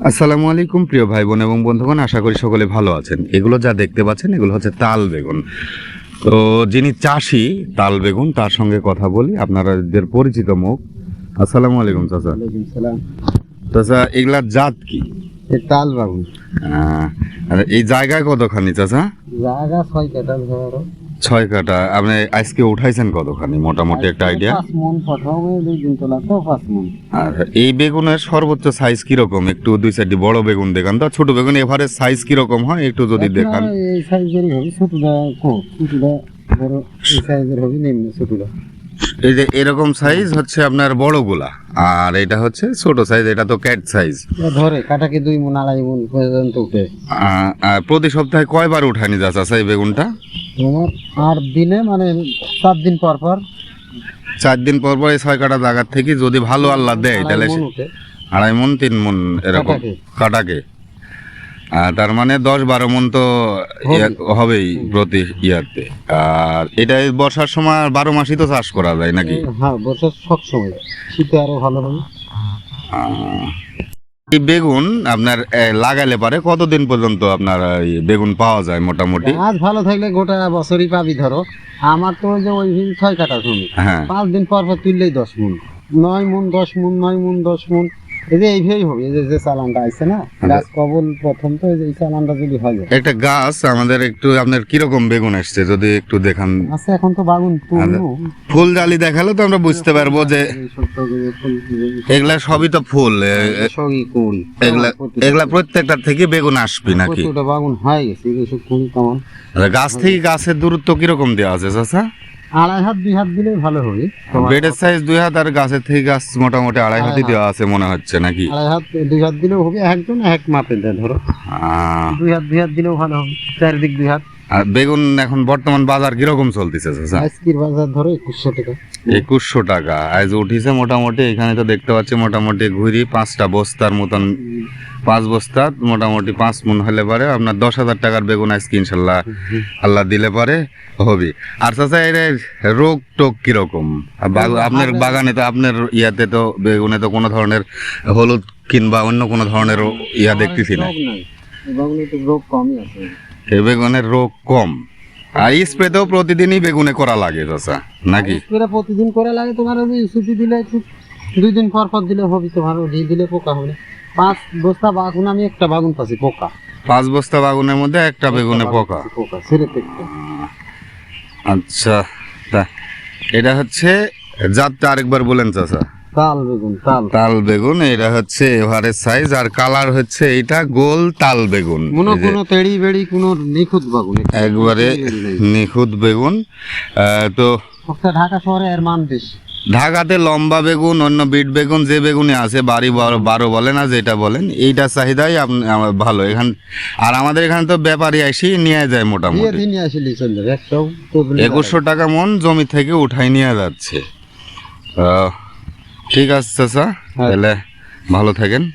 আসসালামু আলাইকুম প্রিয় ভাই বোন এবং বন্ধুগণ আশা করি সকলে ভালো আছেন। এগুলো যা দেখতে পাচ্ছেন এগুলো হচ্ছে তাল বেগুন। তো যিনি চাষি তাল বেগুন তার সঙ্গে কথা বলি আপনাদের পরিচিত মুখ। আসসালামু আলাইকুম চাচা। চাচা এগুলার জাত কি? তাল বেগুন। এই জায়গায় কতখানি চাচা? জায়গা ছয় কাটা ধরো ছয় কাটা আপনি আজকে উঠাইছেন কতখানি? মোটামুটি একটা আইডিয়া পাঁচ মন প্রথমে দুই দিন তোলা তো পাঁচ মন। আর এই বেগুনের সর্বোচ্চ সাইজ কীরকম? একটু দুই সাইডে বড় বেগুন দেখান তো। ছোট বেগুন এভারেজ সাইজ কীরকম হয়? একটু যদি দেখান। এই সাইজেরই হবে ছোটটা কো ছোটটা ধরো এই সাইজের হবে নিম্ন ছোটটা। এই যে এরকম সাইজ হচ্ছে আপনার বড়গুলা আর এটা হচ্ছে ছোট সাইজ এটা তো ক্যাট সাইজ ধরে কাটাকে দুই মন আড়াই মন পর্যন্ত উঠে। প্রতি সপ্তাহে কয়বার উঠানি যা চাচা এই বেগুনটা? তোমার আট দিনে মানে সাত দিন পর পর? চার দিন পর পর এই ছয় কাটা জায়গার থেকে যদি ভালো আল্লাহ দেয় তাহলে আড়াই মন তিন মন এরকম। কাটাকে। তার মানে দশ বারো মন তো হবেই প্রতি ইয়াতে। আর এটা বর্ষার সময় বারো মাসই তো চাষ করা যায় নাকি? হ্যাঁ বছর সব সময়। শীতে আরও ভালো হবে। বেগুন আপনার লাগালে পারে। কতদিন পর্যন্ত আপনার বেগুন পাওয়া যায় মোটামুটি? আজ ভালো থাকলে গোটা বছরই পাবি ধরো। আমার তো ওই যে ওই ছয় কাটা জমি। হ্যাঁ। পাঁচ দিন পর পর তুললেই দশ মুন। নয় মুন দশ মুন নয় মুন দশ মন। এই যে এইভাবেই হবে এই যে যে চালানটা আছে না গাছ কবল প্রথম তো এই চালানটা যদি হয় একটা গাছ আমাদের একটু আপনার কীরকম বেগুন আসছে যদি একটু দেখান। আছে এখন তো বাগুন ফুল জালি দেখালে তো আমরা বুঝতে পারব যে এগুলা সবই তো ফুল কুড়ি এগুলা এগুলা প্রত্যেকটার থেকে বেগুন আসবি নাকি? বাগুন হয়ে গেছে আর গাছ থেকে গাছের দূরত্ব কীরকম দেওয়া আছে চাচা? আড়াই হাত দুই হাত দিলে ভালো হবে। বেডের সাইজ দুই হাত আর গাছের থেকে গাছ মোটামুটি আড়াই হাতই দেওয়া আছে মনে হচ্ছে নাকি? আড়াই হাত দুই হাত দিলেও হবে একজন এক মাপে দেয় ধরো। আহ, দুই হাত দুই হাত দিলেও ভালো হবে চারিদিক দুই হাত। আর বেগুন এখন বর্তমান বাজার কীরকম চলতেছে আজকের বাজার ধরো একুশশো টাকা। একুশশো টাকা। আজ উঠিছে মোটামুটি এখানে তো দেখতে পাচ্ছি মোটামুটি ঘুরি পাঁচটা বস্তার মতন পাঁচ বস্তা মোটামুটি পাঁচ মন হলে পারে আপনার দশ হাজার টাকার বেগুন আজকে ইনশাল্লাহ আল্লাহ দিলে পারে হবে। আর চাচা এর রোগ টোগ কীরকম? আপনার বাগানে তো আপনার ইয়াতে তো বেগুনে তো কোনো ধরনের হলুদ কিংবা অন্য কোনো ধরনের ইয়া দেখতেছি না। রোগ কমই আছে। বেগুনের রোগ কম। আর স্প্রে তো প্রতিদিনই বেগুনে করা লাগে চাচা নাকি? স্প্রে প্রতিদিন করে লাগে তোমার ওই ছুটি দিলে দুই দিন পর পর দিলে হবে তো ভালো ওই দিলে পোকা হবে। পাঁচ বস্তা বাগুন আমি একটা বাগুন পাচ্ছি পোকা। পাঁচ বস্তা বাগুনের মধ্যে একটা বেগুনে পোকা। পোকা ছেড়ে আচ্ছা তা এটা হচ্ছে জাতটা আরেকবার বলেন চাচা। তাল বেগুন তাল। তাল বেগুন এটা হচ্ছে এভারেজ সাইজ আর কালার হচ্ছে এটা গোল তাল বেগুন। কোনো কোনো তেড়ি বেড়ি কোনো নিখুঁত বাগুন একবারে নিখুঁত বেগুন। তো ঢাকা শহরে এর মান বেশি। ঢাকাতে লম্বা বেগুন অন্য বিট বেগুন যে বেগুনে আছে বাড়ি বারো বারো বলে না যেটা বলেন এইটার চাহিদাই আপনি- আমার ভালো। এখান আর আমাদের এখানে তো ব্যাপারী আসি নিয়ে যায় মোটামুটি। একুশশো টাকা মন জমি থেকে উঠাই নিয়ে যাচ্ছে। ঠিক আছে চাচা হ্যাঁ। তাহলে ভালো থাকেন।